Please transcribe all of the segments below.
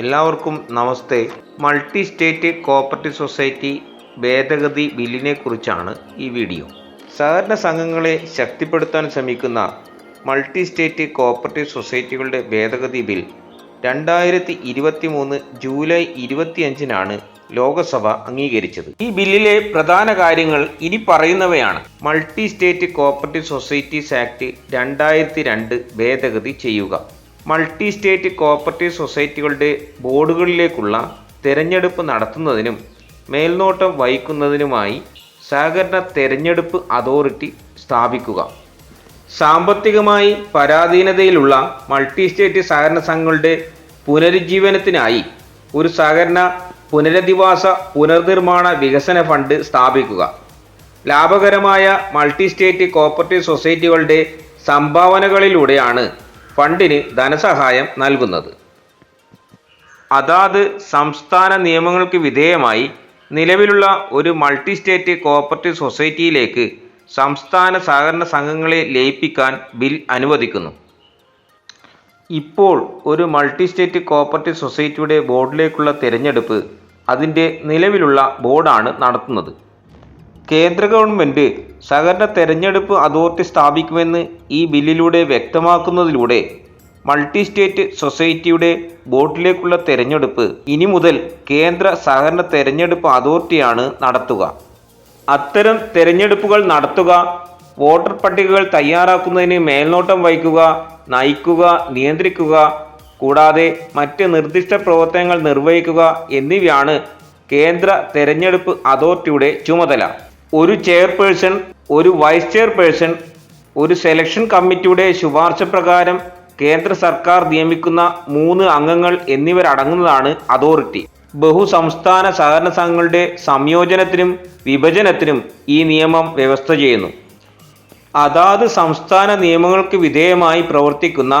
എല്ലാവർക്കും നമസ്തേ. Multi state cooperative society ഭേദഗതി ബില്ലിനെ കുറിച്ചാണ് ഈ വീഡിയോ. സഹകരണ സംഘങ്ങളെ ശക്തിപ്പെടുത്താൻ ശ്രമിക്കുന്ന മൾട്ടി സ്റ്റേറ്റ് കോപ്പറേറ്റീവ് സൊസൈറ്റികളുടെ ഭേദഗതി ബിൽ രണ്ടായിരത്തി ഇരുപത്തി മൂന്ന് ജൂലൈ ഇരുപത്തിയഞ്ചിനാണ് ലോകസഭ അംഗീകരിച്ചത്. ഈ ബില്ലിലെ പ്രധാന കാര്യങ്ങൾ ഇനി പറയുന്നവയാണ്. Multi state cooperative societies act രണ്ടായിരത്തി രണ്ട് ഭേദഗതി ചെയ്യുക. മൾട്ടി സ്റ്റേറ്റ് കോപ്പറേറ്റീവ് സൊസൈറ്റികളുടെ ബോർഡുകളിലേക്കുള്ള തിരഞ്ഞെടുപ്പ് നടത്തുന്നതിനും മേൽനോട്ടം വഹിക്കുന്നതിനുമായി സഹകരണ തിരഞ്ഞെടുപ്പ് അതോറിറ്റി സ്ഥാപിക്കുക. സാമ്പത്തികമായി പരാധീനതയിലുള്ള മൾട്ടി സ്റ്റേറ്റ് സഹകരണ സംഘങ്ങളുടെ പുനരുജ്ജീവനത്തിനായി ഒരു സഹകരണ പുനരധിവാസ പുനർനിർമ്മാണ വികസന ഫണ്ട് സ്ഥാപിക്കുക. ലാഭകരമായ മൾട്ടി സ്റ്റേറ്റ് കോപ്പറേറ്റീവ് സൊസൈറ്റികളുടെ സംഭാവനകളിലൂടെയാണ് ഫണ്ടിന് ധനസഹായം നൽകുന്നത്. അതാത് സംസ്ഥാന നിയമങ്ങൾക്ക് വിധേയമായി നിലവിലുള്ള ഒരു മൾട്ടി സ്റ്റേറ്റ് കോപ്പറേറ്റീവ് സൊസൈറ്റിയിലേക്ക് സംസ്ഥാന സഹകരണ സംഘങ്ങളെ ലയിപ്പിക്കാൻ ബിൽ അനുവദിക്കുന്നു. ഇപ്പോൾ ഒരു മൾട്ടി സ്റ്റേറ്റ് കോപ്പറേറ്റീവ് സൊസൈറ്റിയുടെ ബോർഡിലേക്കുള്ള തിരഞ്ഞെടുപ്പ് അതിന്റെ നിലവിലുള്ള ബോർഡാണ് നടത്തുന്നത്. കേന്ദ്ര ഗവൺമെന്റ് സഹകരണ തെരഞ്ഞെടുപ്പ് അതോറിറ്റി സ്ഥാപിക്കുമെന്ന് ഈ ബില്ലിലൂടെ വ്യക്തമാക്കുന്നതിലൂടെ മൾട്ടി സ്റ്റേറ്റ് സൊസൈറ്റിയുടെ ബോട്ടിലേക്കുള്ള തെരഞ്ഞെടുപ്പ് ഇനി മുതൽ കേന്ദ്ര സഹകരണ തെരഞ്ഞെടുപ്പ് അതോറിറ്റിയാണ് നടത്തുക. അത്തരം തെരഞ്ഞെടുപ്പുകൾ നടത്തുക വോട്ടർ പട്ടികകൾ തയ്യാറാക്കുന്നതിന് മേൽനോട്ടം വഹിക്കുക നയിക്കുക നിയന്ത്രിക്കുക കൂടാതെ മറ്റ് നിർദ്ദിഷ്ട പ്രവർത്തനങ്ങൾ നിർവഹിക്കുക എന്നിവയാണ് കേന്ദ്ര തെരഞ്ഞെടുപ്പ് അതോറിറ്റിയുടെ ചുമതല. ഒരു ചെയർപേഴ്സൺ ഒരു വൈസ് ചെയർപേഴ്സൺ ഒരു സെലക്ഷൻ കമ്മിറ്റിയുടെ ശുപാർശ പ്രകാരം കേന്ദ്ര സർക്കാർ നിയമിക്കുന്ന മൂന്ന് അംഗങ്ങൾ എന്നിവരടങ്ങുന്നതാണ് അതോറിറ്റി. ബഹുസംസ്ഥാന സഹകരണ സംഘങ്ങളുടെ സംയോജനത്തിനും വിഭജനത്തിനും ഈ നിയമം വ്യവസ്ഥ ചെയ്യുന്നു. അതാത് സംസ്ഥാന നിയമങ്ങൾക്ക് വിധേയമായി പ്രവർത്തിക്കുന്ന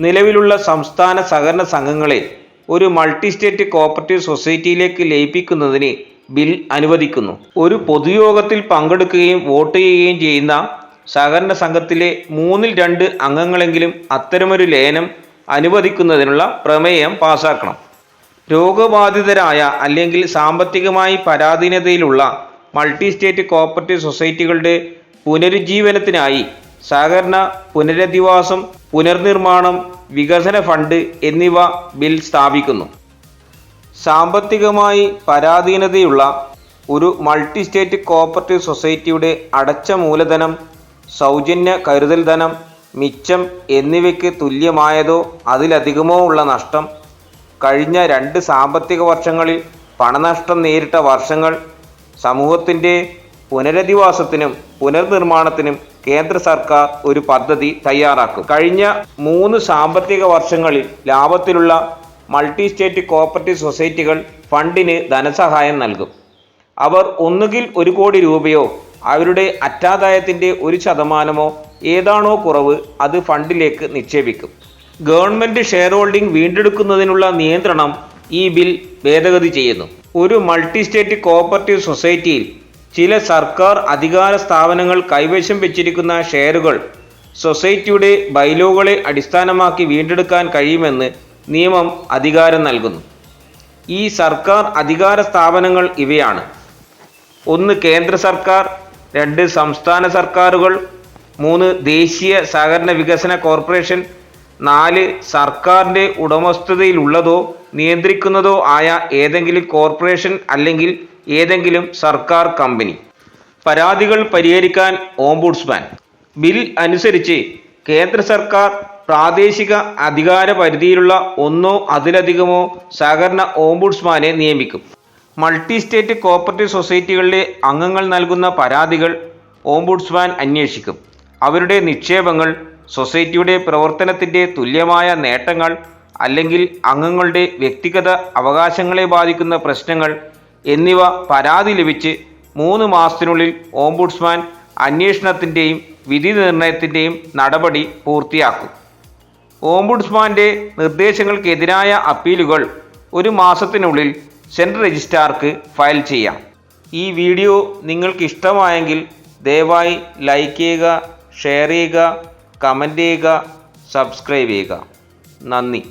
നിലവിലുള്ള സംസ്ഥാന സഹകരണ സംഘങ്ങളെ ഒരു മൾട്ടി സ്റ്റേറ്റ് കോപ്പറേറ്റീവ് സൊസൈറ്റിയിലേക്ക് ലയിപ്പിക്കുന്നതിന് ബിൽ അനുവദിക്കുന്നു. ഒരു പൊതുയോഗത്തിൽ പങ്കെടുക്കുകയും വോട്ട് ചെയ്യുകയും ചെയ്യുന്ന സഹകരണ സംഘത്തിലെ മൂന്നിൽ രണ്ട് അംഗങ്ങളെങ്കിലും അത്തരമൊരു ലയനം അനുവദിക്കുന്നതിനുള്ള പ്രമേയം പാസാക്കണം. രോഗബാധിതരായ അല്ലെങ്കിൽ സാമ്പത്തികമായി പരാധീനതയിലുള്ള മൾട്ടി സ്റ്റേറ്റ് കോപ്പറേറ്റീവ് സൊസൈറ്റികളുടെ പുനരുജ്ജീവനത്തിനായി സഹകരണ പുനരധിവാസം പുനർനിർമ്മാണം വികസന ഫണ്ട് എന്നിവ ബിൽ സ്ഥാപിക്കുന്നു. സാമ്പത്തികമായി പരാധീനതയുള്ള ഒരു മൾട്ടി സ്റ്റേറ്റ് കോപ്പറേറ്റീവ് സൊസൈറ്റിയുടെ അടച്ച മൂലധനം സൗജന്യ കരുതൽ ധനം മിച്ചം എന്നിവയ്ക്ക് തുല്യമായതോ അതിലധികമോ ഉള്ള നഷ്ടം കഴിഞ്ഞ രണ്ട് സാമ്പത്തിക വർഷങ്ങളിൽ പണനഷ്ടം നേരിട്ട വർഷങ്ങൾ സമൂഹത്തിന്റെ പുനരധിവാസത്തിനും പുനർനിർമ്മാണത്തിനും കേന്ദ്ര സർക്കാർ ഒരു പദ്ധതി തയ്യാറാക്കും. കഴിഞ്ഞ മൂന്ന് സാമ്പത്തിക വർഷങ്ങളിൽ ലാഭത്തിലുള്ള മൾട്ടി സ്റ്റേറ്റ് കോപ്പറേറ്റീവ് സൊസൈറ്റികൾ ഫണ്ടിന് ധനസഹായം നൽകും. അവർ ഒന്നുകിൽ ഒരു കോടി രൂപയോ അവരുടെ അറ്റാദായത്തിന്റെ ഒരു ശതമാനമോ ഏതാണോ കുറവ് അത് ഫണ്ടിലേക്ക് നിക്ഷേപിക്കും. ഗവൺമെന്റ് ഷെയർ ഹോൾഡിംഗ് വീണ്ടെടുക്കുന്നതിനുള്ള നിയന്ത്രണം ഈ ബിൽ ഭേദഗതി ചെയ്യുന്നു. ഒരു മൾട്ടി സ്റ്റേറ്റ് കോപ്പറേറ്റീവ് സൊസൈറ്റിയിൽ ചില സർക്കാർ അധികാര സ്ഥാപനങ്ങൾ കൈവശം വെച്ചിരിക്കുന്ന ഷെയറുകൾ സൊസൈറ്റിയുടെ ബൈലോകളെ അടിസ്ഥാനമാക്കി വീണ്ടെടുക്കാൻ കഴിയുമെന്ന് നിയമം അധികാരം നൽകുന്നു. ഈ സർക്കാർ അധികാര സ്ഥാപനങ്ങൾ ഇവയാണ്. ഒന്ന് കേന്ദ്ര സർക്കാർ രണ്ട് സംസ്ഥാന സർക്കാരുകൾ മൂന്ന് ദേശീയ സഹകരണ വികസന കോർപ്പറേഷൻ നാല് സർക്കാരിന്റെ ഉടമസ്ഥതയിലുള്ളതോ നിയന്ത്രിക്കുന്നതോ ആയ ഏതെങ്കിലും കോർപ്പറേഷൻ അല്ലെങ്കിൽ ഏതെങ്കിലും സർക്കാർ കമ്പനി. പരാതികൾ പരിഹരിക്കാൻ ഓംബുഡ്സ്മാൻ. ബിൽ അനുസരിച്ച് കേന്ദ്ര സർക്കാർ പ്രാദേശിക അധികാര പരിധിയിലുള്ള ഒന്നോ അതിലധികമോ സഹകരണ ഓംബുഡ്സ്മാനെ നിയമിക്കും. മൾട്ടി സ്റ്റേറ്റ് കോപ്പറേറ്റീവ് സൊസൈറ്റികളിലെ അംഗങ്ങൾ നൽകുന്ന പരാതികൾ ഓംബുഡ്സ്മാൻ അന്വേഷിക്കും. അവരുടെ നിക്ഷേപങ്ങൾ സൊസൈറ്റിയുടെ പ്രവർത്തനത്തിന്റെ തുല്യമായ നേട്ടങ്ങൾ അല്ലെങ്കിൽ അംഗങ്ങളുടെ വ്യക്തിഗത അവകാശങ്ങളെ ബാധിക്കുന്ന പ്രശ്നങ്ങൾ എന്നിവ പരാതി ലഭിച്ച് മൂന്ന് മാസത്തിനുള്ളിൽ ഓംബുഡ്സ്മാൻ അന്വേഷണത്തിന്റെയും വിധി നിർണയത്തിന്റെയും നടപടി പൂർത്തിയാക്കും. ഓംബുഡ്സ്മാന്റെ നിർദ്ദേശങ്ങൾക്കെതിരായ അപ്പീലുകൾ ഒരു മാസത്തിനുള്ളിൽ സെൻട്രൽ രജിസ്ട്രാർക്ക് ഫയൽ ചെയ്യാം. ഈ വീഡിയോ നിങ്ങൾക്ക് ഇഷ്ടമായെങ്കിൽ ദയവായി ലൈക്ക് ചെയ്യുക ഷെയർ ചെയ്യുക കമന്റ് ചെയ്യുക സബ്സ്ക്രൈബ് ചെയ്യുക. നന്ദി.